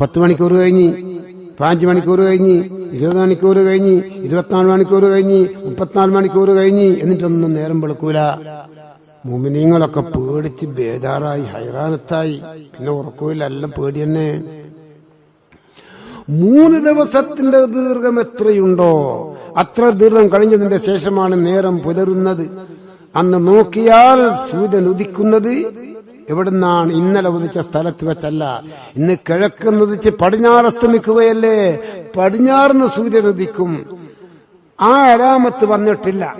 പത്ത് മണിക്കൂർ കഴിഞ്ഞ് പതിനഞ്ച് മണിക്കൂർ കഴിഞ്ഞ് ഇരുപത് മണിക്കൂർ കഴിഞ്ഞ് ഇരുപത്തിനാല് മണിക്കൂർ കഴിഞ്ഞ് മുപ്പത്തിനാല് മണിക്കൂർ കഴിഞ്ഞ് എന്നിട്ടൊന്നും നേരം വെളുക്കൂല. മുമിനീങ്ങളൊക്കെ പേടിച്ച് ബേജാറായി ഹൈറാനത്തായി. പിന്നെ ഉറക്കൂല എല്ലാം പേടി തന്നെ. മൂന്ന് ദിവസത്തിന്റെ ദീർഘം എത്രയുണ്ടോ? അത്ര ദീർഘം കഴിഞ്ഞതിന്റെ ശേഷമാണ് നേരം പുലരുന്നത്. അന്ന് നോക്കിയാൽ സൂര്യൻ ഉദിക്കുന്നത് എവിടുന്നാണ് ഇന്നലെ ഉദിച്ച സ്ഥലത്ത് വെച്ചല്ല. ഇന്ന് കിഴക്ക് ഉദിച്ച് പടിഞ്ഞാറ് അസ്തമിക്കുകയല്ലേ? പടിഞ്ഞാറിന്ന് സൂര്യൻ ഉദിക്കും. ആ അലാമത്ത് വന്നിട്ടില്ല.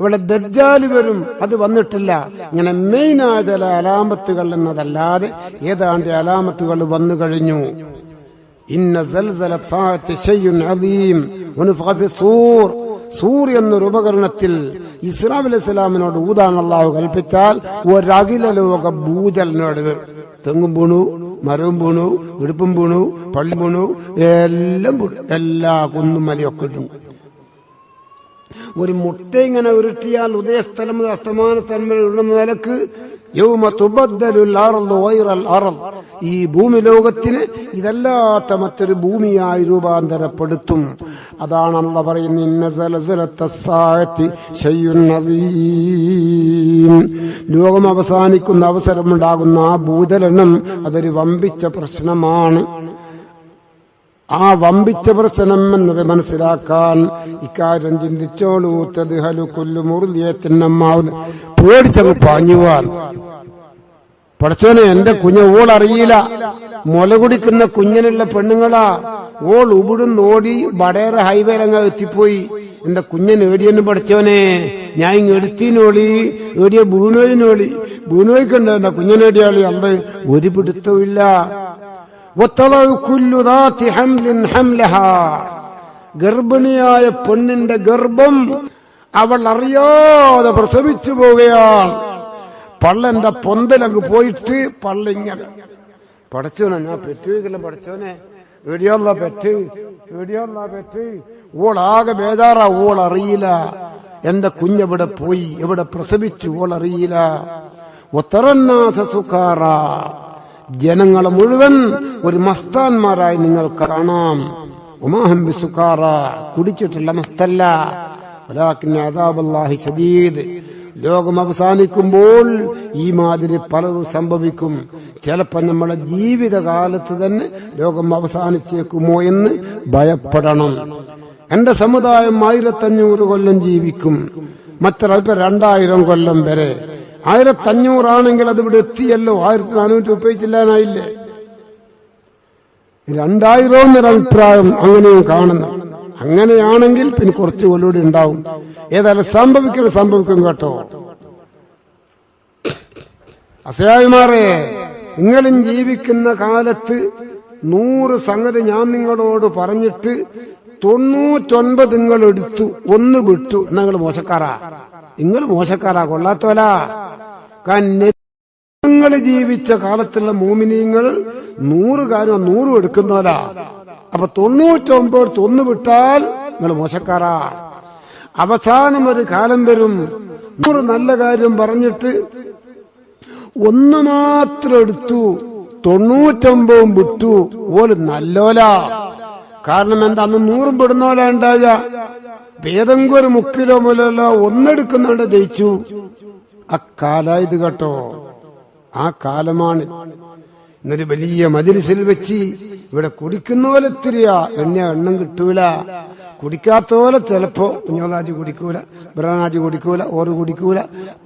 ഇവിടെ ദജ്ജാൽ വരും അത് വന്നിട്ടില്ല. ഇങ്ങനെ മെയിനായ ചില അലാമത്തുകൾ എന്നതല്ലാതെ ഏതാണ്ട് അലാമത്തുകൾ വന്നു കഴിഞ്ഞു. ഇന്ന സൂർ എന്നൊരു ഉപകരണത്തിൽ ഇസ്ലാം അലൈഹി സ്വലാമിനോട് ഊതാൻ അള്ളാഹു കൽപ്പിച്ചാൽ ഒരകില ലോക ഭൂചലനോട് തെങ്ങും വീണു മരവും വീണു ഇടുപ്പും വീണു പള്ളി വീണു എല്ലാം പൂണു എല്ലാ കുന്നും മലയൊക്കെ ഇട്ടു ഒരു മുട്ട ഇങ്ങനെ ഉരുട്ടിയാൽ ഉദയസ്ഥലം മുതൽ അസ്തമാന സ്ഥലം വരെ ഇടുന്ന നിലയ്ക്ക്. ഈ ഭൂമി ലോകത്തിന് ഇതല്ലാത്ത മറ്റൊരു ഭൂമിയായി രൂപാന്തരപ്പെടുത്തും. അതാണ് അള്ള പറയുന്നത്. ലോകം അവസാനിക്കുന്ന അവസരമുണ്ടാകുന്ന ആ ഭൂതലനം അതൊരു വമ്പിച്ച പ്രശ്നമാണ്. ആ വമ്പിച്ച പ്രശ്നം എന്നത് മനസ്സിലാക്കാൻ ഇക്കാര്യം ചിന്തിച്ചോളൂ. തദ്ഹലു കൊല്ലു മുറുതിയത്തിനമ്മാവുന്ന പേടിച്ചങ്ങ് പാഞ്ഞുവാൻ. പഠിച്ചോനെ എന്റെ കുഞ്ഞ് ഓളറിയില്ല. മുല കുടിക്കുന്ന കുഞ്ഞിനുള്ള പെണ്ണുങ്ങളാ. ഓൾ ഇവിടുന്ന് ഓടി വടേര ഹൈവേലങ്ങ എത്തിപ്പോയി. എന്റെ കുഞ്ഞൻ ഏടിയെന്ന് പഠിച്ചവനെ ഞാൻ ഇങ്ങ് എടുത്തിനോളി ഏടിയ ബൂണോയിനോളി ബൂണോയ്ക്കുണ്ട് എന്റെ കുഞ്ഞനേടിയാളി അമ്പ ഒരു പിടുത്തമില്ല ഗർഭിണിയായ പെണ്ണിന്റെ ഗർഭം അവൾ അറിയാതെ പ്രസവിച്ചു പോവുകയാണ്. പള്ളന്റെ പൊന്തലങ്ങ് പോയിട്ട് പള്ളിങ്ങനെ പഠിച്ചോനെ ഞാൻ പെറ്റുവെങ്കിലും പഠിച്ചോനെ എവിടെയുള്ള പെറ്റ് എവിടെയുള്ള പെറ്റ്. ഓളാകെ ബേജാറാ ഓൾ അറിയില്ല എന്റെ കുഞ്ഞെവിടെ പോയി എവിടെ പ്രസവിച്ചു ഓൾ അറിയില്ല ഒത്തറന്നാസ സുഖാറ. ജനങ്ങളെ മുഴുവൻ ഒരു മസ്താന്മാരായി നിങ്ങൾ കാണാം. ഉമാഹം ബിസുക്കാറ കുടിച്ചിട്ടുള്ള മസ്തല്ല. ലോകം അവസാനിക്കുമ്പോൾ ഈ മാതിരി പലതും സംഭവിക്കും. ചിലപ്പോൾ നമ്മുടെ ജീവിതകാലത്ത് തന്നെ ലോകം അവസാനിച്ചേക്കുമോ എന്ന് ഭയപ്പെടണം. എന്റെ സമുദായം ആയിരത്തഞ്ഞൂറ് കൊല്ലം ജീവിക്കും. മറ്റൊരൽപ്പം രണ്ടായിരം കൊല്ലം വരെ. ആയിരത്തഞ്ഞൂറാണെങ്കിൽ അത് ഇവിടെ എത്തിയല്ലോ. ആയിരത്തി നാനൂറ്റി ഉപയോഗിച്ചില്ലാനായില്ലേ രണ്ടായിരം എന്നൊരു അഭിപ്രായം അങ്ങനെയും കാണുന്നു. അങ്ങനെയാണെങ്കിൽ പിന്നെ കുറച്ച് കൊല്ലൂടെ ഉണ്ടാവും. ഏതായാലും സംഭവിക്കുന്നത് സംഭവിക്കും കേട്ടോ. അസയായിമാറെ നിങ്ങളും ജീവിക്കുന്ന കാലത്ത് നൂറ് സംഗതി ഞാൻ നിങ്ങളോട് പറഞ്ഞിട്ട് തൊണ്ണൂറ്റൊൻപത് നിങ്ങൾ എടുത്തു. ഒന്ന് വിട്ടു. നിങ്ങൾ മോശക്കാരാ? നിങ്ങൾ മോശക്കാരാ. കൊള്ളാത്തോലാ. നിങ്ങൾ ജീവിച്ച കാലത്തുള്ള മൂമിനീങ്ങൾ നൂറ് കാര്യം നൂറും എടുക്കുന്നോലാ അപ്പൊ തൊണ്ണൂറ്റൊമ്പത് ഒന്ന് വിട്ടാൽ നിങ്ങൾ മോശക്കാരാ. അവസാനം ഒരു കാലം വരും. നൂറ് നല്ല കാര്യം പറഞ്ഞിട്ട് ഒന്ന് മാത്രം എടുത്തു. തൊണ്ണൂറ്റൊമ്പതും വിട്ടു. ഓൽ നല്ലോല. കാരണം എന്താ? അന്ന് നൂറും പെടുന്നോല ഉണ്ടായ. ഏതെങ്കിലും ഒരു മുക്കിലോ മുലല്ലോ ഒന്നെടുക്കുന്നുണ്ട് ജയിച്ചു. അക്കാല ഇത് കേട്ടോ. ആ കാലമാണ്. ഇന്നൊരു വലിയ മതിലിസിൽ വെച്ച് ഇവിടെ കുടിക്കുന്ന പോലെ എണ്ണ എണ്ണം കിട്ടൂല. കുടിക്കാത്ത പോലെ ചിലപ്പോ കുഞ്ഞോനാജി കുടിക്കൂല ബ്രഹ്മനാജി കുടിക്കൂല ഓറ് കുടിക്കൂല.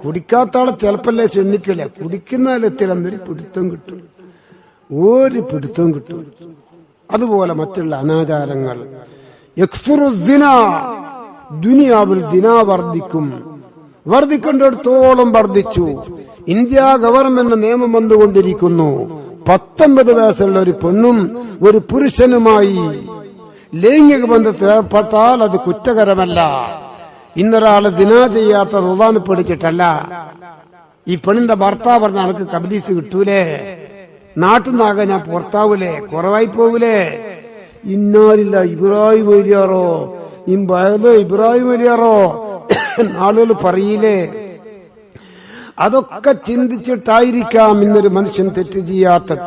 കുടിക്കാത്ത ആളെ ചിലപ്പല്ലേ ചെണ്ണിക്കില്ല കുടിക്കുന്നതിലെത്തിലെന്നൊരു പിടുത്തം കിട്ടും. ഒരു പിടുത്തം കിട്ടും. അതുപോലെ മറ്റുള്ള അനാചാരങ്ങൾ. ദുനിയാവിൽ ദിന വർദ്ധിക്കും. വർദ്ധിക്കേണ്ടിടത്തോളം വർദ്ധിച്ചു. ഇന്ത്യ ഗവൺമെന്റ് നിയമം വന്നുകൊണ്ടിരിക്കുന്നു. പത്തൊമ്പത് വയസ്സുള്ള ഒരു പെണ്ണും ഒരു പുരുഷനുമായി ലൈംഗിക ബന്ധത്തിൽ ഏർപ്പെട്ടാൽ അത് കുറ്റകരമല്ല. ഇന്നൊരാൾ ദിനാ ചെയ്യാത്ത റുദാന് പേടിച്ചിട്ടല്ല. ഈ പെണ്ണിന്റെ ഭർത്താവ് പറഞ്ഞ ആൾക്ക് കബലീസ് കിട്ടൂലേ? നാട്ടിൽ നിന്നാകെ ഞാൻ പുറത്താവൂലേ? കുറവായി പോകൂലേ ഇന്നാലില്ല ഇബ്രാഹിം വലിയാറോ വയത് ഇബ്രാഹിം വലിയാറോ ആളുകൾ പറയില്ലേ? അതൊക്കെ ചിന്തിച്ചിട്ടായിരിക്കാം ഇന്നൊരു മനുഷ്യൻ തെറ്റ് ചെയ്യാത്തത്.